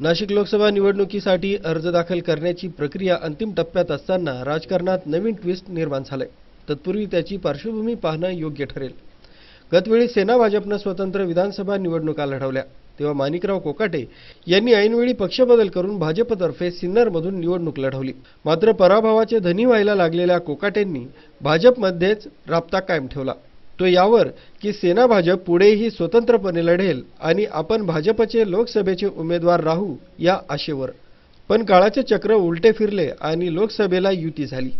नाशिक लोकसभा निवडणुकीसाठी अर्ज दाखल करण्याची प्रक्रिया अंतिम टप्प्यात असताना राजकारणात नवीन ट्विस्ट निर्माण झालंय. तत्पूर्वी त्याची पार्श्वभूमी पाहणं योग्य ठरेल. गतवेळी सेना भाजपनं स्वतंत्र विधानसभा निवडणुका लढवल्या. तेव्हा माणिकराव कोकाटे यांनी ऐनवेळी पक्षबदल करून भाजपतर्फे सिन्नरमधून निवडणूक लढवली. मात्र पराभवाचे धनी व्हायला लागलेल्या कोकाटेंनी भाजपमध्येच राबता कायम ठेवला. तो यावर की सेना भाजप पुढेही स्वतंत्रपणे लढेल आणि आपण भाजपचे लोकसभेचे उमेदवार राहू या आशेवर. पण काळाचे चक्र उलटे फिरले आणि लोकसभेला युती झाली.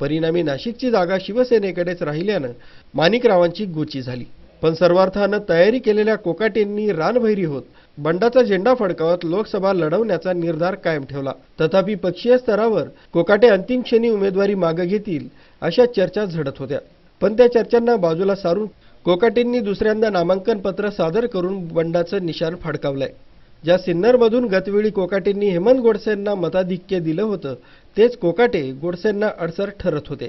परिणामी नाशिकची जागा शिवसेनेकडेच राहिल्यानं माणिकरावांची गोची झाली. पण सर्वार्थानं तयारी केलेल्या कोकाटेंनी रानभैरी होत बंडाचा झेंडा फडकावत लोकसभा लढवण्याचा निर्धार कायम ठेवला. तथापि पक्षीय स्तरावर कोकाटे अंतिम क्षणी उमेदवारी मागे घेतील अशा चर्चा झडत होत्या. पण त्या चर्चांना बाजूला सारून कोकाटेंनी दुसऱ्यांदा नामांकन पत्र सादर करून बंडाचं निशाण फडकावलंय. ज्या सिन्नरमधून गतवेळी कोकाटेंनी हेमंत गोडसेंना मताधिक्य दिलं होतं तेच कोकाटे गोडसेंना अडसर ठरत होते.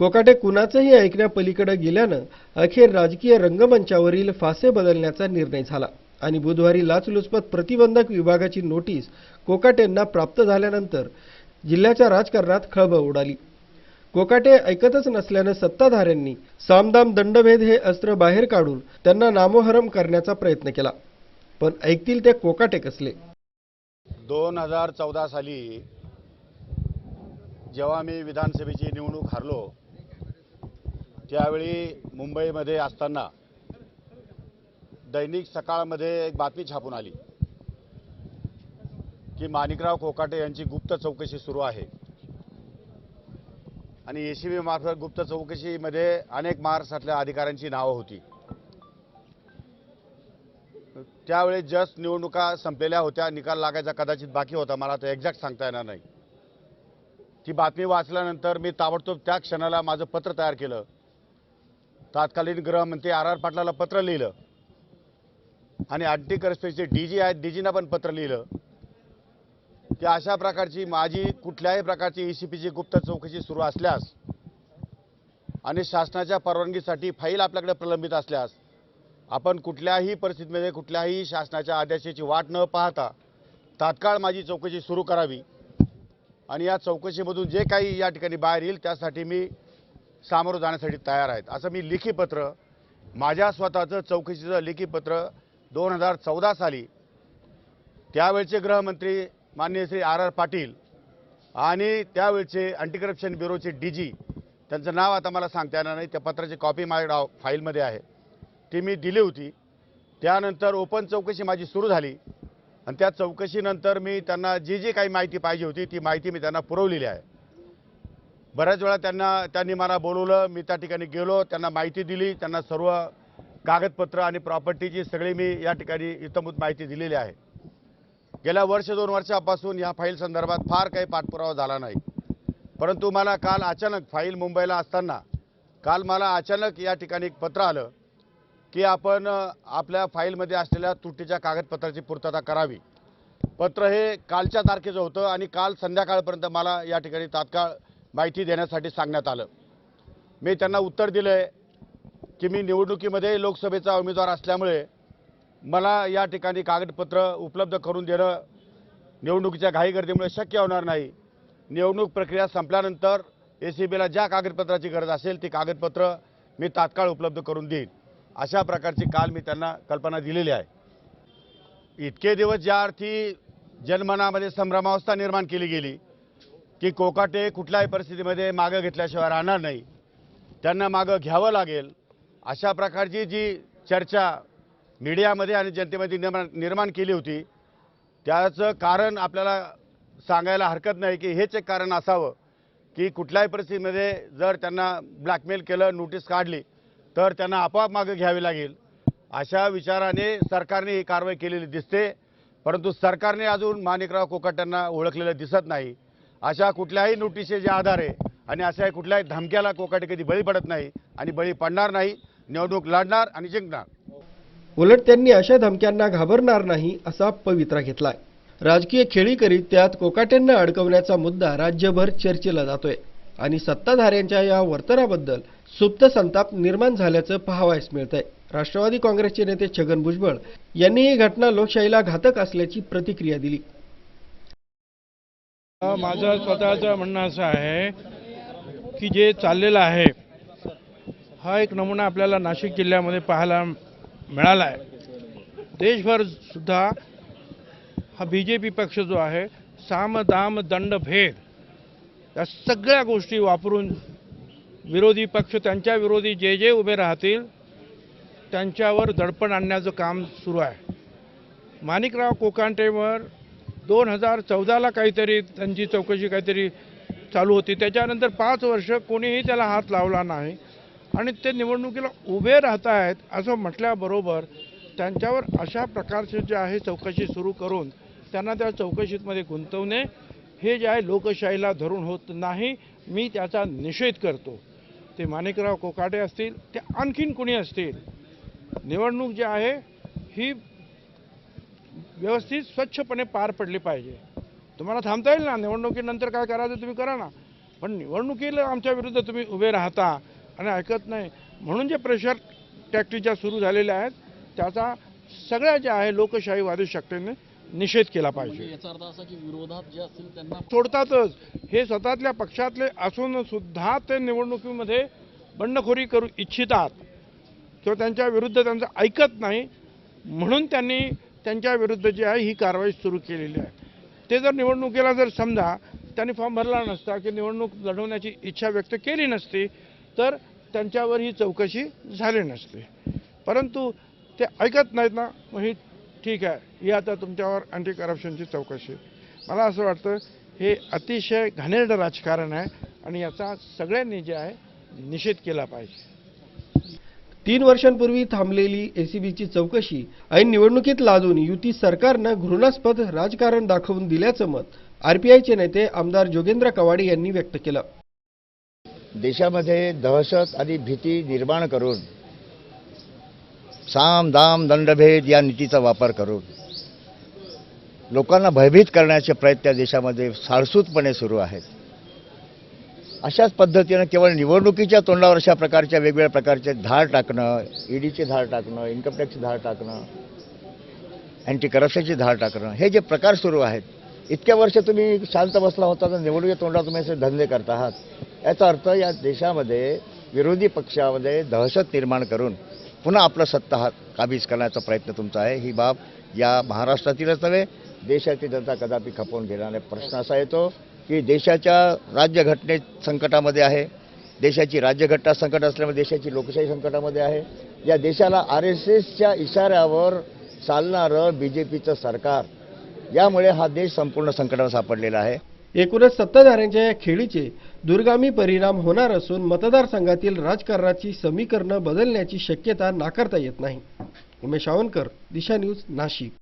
कोकाटे कुणाचंही ऐकण्यापलीकडे गेल्यानं अखेर राजकीय रंगमंचावरील फासे बदलण्याचा निर्णय झाला आणि बुधवारी लाचलुचपत प्रतिबंधक विभागाची नोटीस कोकाटेंना प्राप्त झाल्यानंतर जिल्ह्याच्या राजकारणात खळबळ उडाली. कोकाटे ऐकतच नसल्यानं सत्ताधाऱ्यांनी सामदाम दंडभेद हे अस्त्र बाहेर काढून त्यांना नामोहरम करण्याचा प्रयत्न केला. पण ऐकतील ते कोकाटे कसले? दोन हजार चौदा साली जेव्हा मी विधानसभेची निवडणूक हारलो त्यावेळी मुंबईमध्ये असताना दैनिक सकाळमध्ये एक बातमी छापून आली की माणिकराव कोकाटे यांची गुप्त चौकशी सुरू आहे. आणि ए सी बी मार्फत गुप्त चौकशीमध्ये अनेक महाराष्ट्रातल्या अधिकाऱ्यांची नावं होती. त्यावेळी जस्ट निवडणुका संपलेल्या होत्या निकाल लागायचा कदाचित बाकी होता मला तो एक्झॅक्ट सांगता येणार नाही. ती बातमी वाचल्यानंतर मी ताबडतोब त्या क्षणाला माझं पत्र तयार केलं. तात्कालीन गृहमंत्री आर आर पाटलाला पत्र लिहिलं. आणि अँटी करस्पेसचे डी जी आहेत डी जीना पण पत्र लिहिलं. की अशा प्रकारची माझी कुठल्याही प्रकारची ई सी पीची गुप्त चौकशी सुरू असल्यास आणि शासनाच्या परवानगीसाठी फाईल आपल्याकडे प्रलंबित असल्यास आपण कुठल्याही परिस्थितीमध्ये कुठल्याही शासनाच्या आदेशाची वाट न पाहता तात्काळ माझी चौकशी सुरू करावी. आणि या चौकशीमधून जे काही या ठिकाणी बाहेर येईल त्यासाठी मी सामोरं जाण्यासाठी तयार आहेत. असं मी लिखीपत्र माझ्या स्वतःचं चौकशीचं लिखीपत्र दोन हजार चौदा साली त्यावेळचे गृहमंत्री माननीय श्री आर आर पाटील आणि त्यावेळचे अँटी करप्शन ब्युरोचे डी जी त्यांचं नाव आता मला सांगता येणार नाही त्या पत्राची कॉपी माझ्या फाईलमध्ये आहे. ती मी दिली होती. त्यानंतर ओपन चौकशी माझी सुरू झाली. आणि त्या चौकशीनंतर मी त्यांना जी जी काही माहिती पाहिजे होती ती माहिती मी त्यांना पुरवलेली आहे. बऱ्याच वेळा त्यांना त्यांनी मला बोलवलं मी त्या ठिकाणी गेलो त्यांना माहिती दिली त्यांना सर्व कागदपत्र आणि प्रॉपर्टीची सगळी मी या ठिकाणी इतमूत माहिती दिलेली आहे. गेल्या वर्ष दोन वर्षापासून या फाईल संदर्भात फार काही पाठपुरावा झाला नाही. परंतु मला काल अचानक फाईल मुंबईला असताना काल मला अचानक या ठिकाणी एक पत्र आलं की आपण आपल्या फाईलमध्ये असलेल्या तुटीच्या कागदपत्राची पूर्तता करावी. पत्र हे कालच्या तारखेचं होतं आणि काल संध्याकाळपर्यंत मला या ठिकाणी तात्काळ माहिती देण्यासाठी सांगण्यात आलं. मी त्यांना उत्तर दिलं आहे की मी निवडणुकीमध्ये लोकसभेचा उमेदवार असल्यामुळे मला या ठिकाणी कागदपत्र उपलब्ध करून देणं निवडणुकीच्या घाईगर्दीमुळे शक्य होणार नाही. निवडणूक प्रक्रिया संपल्यानंतर ए सी बीला ज्या कागदपत्राची गरज असेल ती कागदपत्र मी तात्काळ उपलब्ध करून देईन. अशा प्रकारची काल मी त्यांना कल्पना दिलेली आहे. इतके दिवस ज्या अर्थी जनमनामध्ये संभ्रमावस्था निर्माण केली गेली की कोकाटे कुठल्याही परिस्थितीमध्ये मागं घेतल्याशिवाय राहणार नाही. त्यांना मागं घ्यावं लागेल. अशा प्रकारची जी चर्चा मीडियामध्ये आणि जनतेमध्ये निर्माण निर्माण केली होती. त्याचं कारण आपल्याला सांगायला हरकत नाही की हेच एक कारण असावं की कुठल्याही परिस्थितीमध्ये जर त्यांना ब्लॅकमेल केलं नोटीस काढली तर त्यांना आपोआप मागं घ्यावी लागेल. अशा विचाराने सरकारने ही कारवाई केलेली दिसते. परंतु सरकारने अजून माणिकराव कोकाट्यांना ओळखलेलं दिसत नाही. अशा कुठल्याही नोटीसचे आधारे आणि अशा कुठल्याही धमक्याला कोकाटे कधी बळी पडत नाही आणि बळी पडणार नाही. निवडणूक लढणार आणि जिंकणार. उलट त्यांनी अशा धमक्यांना घाबरणार नाही असा पवित्रा घेतलाय. राजकीय खेळी करीत त्यात कोकाटेंना अडकवण्याचा मुद्दा राज्यभर चर्चेला जातोय. आणि सत्ताधाऱ्यांच्या या वर्तनाबद्दल सुप्त संताप निर्माण झाल्याचं पाहावयास मिळतंय. राष्ट्रवादी काँग्रेसचे नेते छगन भुजबळ यांनी ही घटना लोकशाहीला घातक असल्याची प्रतिक्रिया दिली. माझं स्वतःचं म्हणणं असं आहे की जे चाललेलं आहे हा एक नमुना आपल्याला नाशिक जिल्ह्यामध्ये पाहायला मिळाला आहे देशभर सुद्धा हा बी जे पी पक्ष जो आहे साम दाम दंड भेद या सगळ्या गोष्टी वापरून विरोधी पक्ष त्यांच्या विरोधी जे जे उभे राहतील त्यांच्यावर दडपण आणण्याचं काम सुरू आहे. माणिकराव कोकांटेवर दोन हजार चौदाला काहीतरी त्यांची चौकशी काहीतरी चालू होती. त्याच्यानंतर पाच वर्ष कोणीही त्याला हात लावला नाही. आणि ते निवडणुकीला उभे राहत आहेत असं म्हटल्याबरोबर त्यांच्यावर अशा प्रकारचे जे आहे चौकशी सुरू करून त्यांना त्या चौकशीमध्ये गुंतवणे हे जे आहे लोकशाहीला धरून होत नाही मी त्याचा निषेध करतो. ते माणिकराव कोकाटे असतील ते आणखीन कुणी असतील? निवडणूक जी आहे ही व्यवस्थित स्वच्छपणे पार पडली पाहिजे. तुम्हाला थांबता येईल ना? निवडणुकीनंतर काय करायचं तुम्ही करा ना. पण निवडणुकीला आमच्या विरुद्ध तुम्ही उभे राहता. आणि ऐकत नाही. म्हणून जे प्रेशर टॅक्टिक्या सुरू झालेल्या आहेत त्याचा सगळ्या ज्या आहे लोकशाहीवादी शक्तीने निषेध केला पाहिजे. याचा अर्थ असा की विरोधात जे असतील त्यांना सोडतातच. हे स्वतःतल्या पक्षातले असून सुद्धा ते निवडणुकीमध्ये बंडखोरी करू इच्छितात. किंवा त्यांच्या विरुद्ध त्यांचं ऐकत नाही म्हणून त्यांनी त्यांच्या विरुद्ध जी आहे ही कारवाई सुरू केलेली आहे. ते जर निवडणुकीला जर समजा त्यांनी फॉर्म भरला नसता की निवडणूक लढवण्याची इच्छा व्यक्त केली नसती तर त्यांच्यावर ही चौकशी झाली नसते. परंतु ते ऐकत नाहीत ना मग ही ठीक आहे. ही आता तुमच्यावर अँटी करप्शनची चौकशी. मला असं वाटतं हे अतिशय घाणेरडं राजकारण आहे आणि याचा सगळ्यांनी जे आहे निषेध केला पाहिजे. तीन वर्षांपूर्वी थांबलेली एसीबीची चौकशी ऐन निवडणुकीत लादून युती सरकारनं घृणास्पद राजकारण दाखवून दिल्याचं मत आरपीआयचे नेते आमदार जोगेंद्र कवाडे यांनी व्यक्त केलं. देशामध्ये दहशत आणि भीती निर्माण करून साम दाम दंडभेद या नीतीचा वापर करून लोकांना भयभीत करण्याचे प्रयत्न या देशामध्ये सारसूतपणे सुरू आहेत. अशाच पद्धतीनं केवळ निवडणुकीच्या तोंडावर अशा प्रकारच्या वेगवेगळ्या प्रकारचे धाड टाकणं ईडीचे धाड टाकणं इन्कम टॅक्सची धाड टाकणं अँटी करप्शनची धाड टाकणं हे जे प्रकार सुरू आहेत इतक्या वर्ष तुम्ही शांत बसला होता तर निवडणुकीच्या तोंडावर तुम्ही असे धंदे करत आहात. याचा अर्थ या देशामध्ये विरोधी पक्षामध्ये दहशत निर्माण करून पुन्हा आपला सत्ता हात काबीज करण्याचा प्रयत्न तुमचा आहे. ही बाब या महाराष्ट्रातीलच नव्हे देशाची जनता कदापि खपवून घेणार नाही. प्रश्न असा येतो की देशाच्या राज्यघटनेत संकटामध्ये आहे देशाची राज्यघटना संकट असल्यामुळे देशाची लोकशाही संकटामध्ये आहे. या देशाला आर एस एसच्या इशाऱ्यावर चालणारं बी जे पीचं सरकार यामुळे हा देश संपूर्ण संकटात सापडलेला आहे. एकूणच सत्ताधाऱ्यांच्या या खेळीचे दूरगामी परिणाम होणार असून मतदारसंघातील राजकारणाची समीकरणं बदलण्याची शक्यता नाकारता येत नाही. उमेश आवनकर दिशा न्यूज नाशिक.